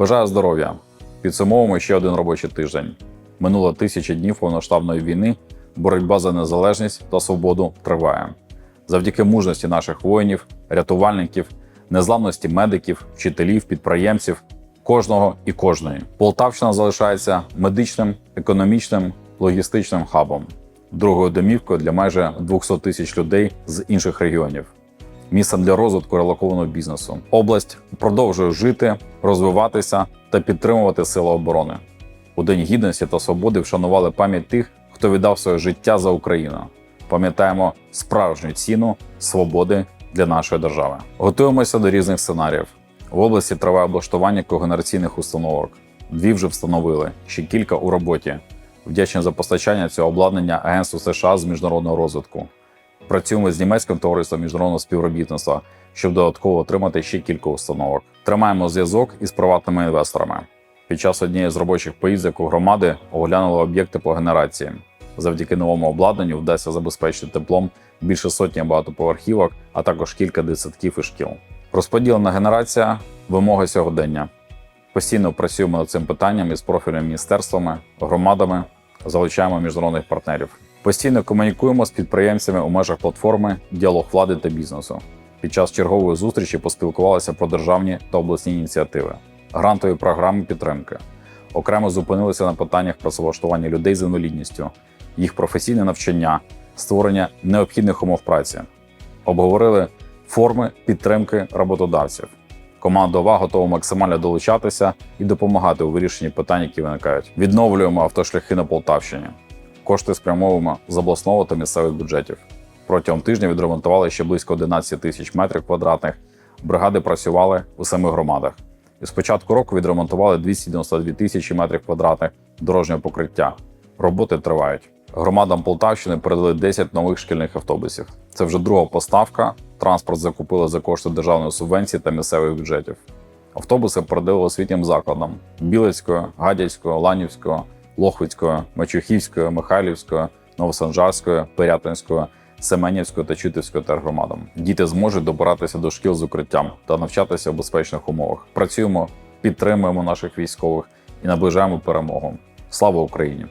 Бажаю здоров'я! Підсумовуємо ще один робочий тиждень. Минуло тисячі днів повноштабної війни. Боротьба за незалежність та свободу триває. Завдяки мужності наших воїнів, рятувальників, незламності медиків, вчителів, підприємців, кожного і кожної. Полтавщина залишається медичним, економічним, логістичним хабом, другою домівкою для майже 200 тисяч людей з інших регіонів місцем для розвитку релокованого бізнесу. Область продовжує жити, розвиватися та підтримувати сили оборони. У День гідності та свободи вшанували пам'ять тих, хто віддав своє життя за Україну. Пам'ятаємо справжню ціну свободи для нашої держави. Готуємося до різних сценаріїв. В області триває облаштування когенераційних установок. Дві вже встановили, ще кілька у роботі. Вдячні за постачання цього обладнання Агентству США з міжнародного розвитку. Працюємо з німецьким товариством міжнародного співробітництва, щоб додатково отримати ще кілька установок. Тримаємо зв'язок із приватними інвесторами. Під час однієї з робочих поїздок у громади оглянули об'єкти по генерації. Завдяки новому обладнанню вдасться забезпечити теплом більше сотні багатоповерхівок, а також кілька дитсадків і шкіл. Розподілена генерація вимоги сьогодення. Постійно працюємо над цим питанням із профільними міністерствами, громадами, залучаємо міжнародних партнерів. Постійно комунікуємо з підприємцями у межах платформи Діалог влади та бізнесу. Під час чергової зустрічі поспілкувалися про державні та обласні ініціативи, грантові програми підтримки. Окремо зупинилися на питаннях працевлаштування людей з інвалідністю, їх професійне навчання, створення необхідних умов праці. Обговорили форми підтримки роботодавців. Команда ОВА готова максимально долучатися і допомагати у вирішенні питань, які виникають. Відновлюємо автошляхи на Полтавщині. Кошти спрямовуємо з обласного та місцевих бюджетів. Протягом тижня відремонтували ще близько 11 тисяч метрів квадратних. Бригади працювали у семи громадах. І з початку року відремонтували 292 тисячі метрів квадратних дорожнього покриття. Роботи тривають. Громадам Полтавщини передали 10 нових шкільних автобусів. Це вже друга поставка. Транспорт закупили за кошти державної субвенції та місцевих бюджетів. Автобуси передали освітнім закладам Білецького, Гадяцького, Ланівського, Лохвицької, Мачухівської, Михайлівської, Новосанжарської, Пирятинського, Семенівського та Чутівського тергромадам. Діти зможуть добиратися до шкіл з укриттям та навчатися в безпечних умовах. Працюємо, підтримуємо наших військових і наближаємо перемогу. Слава Україні!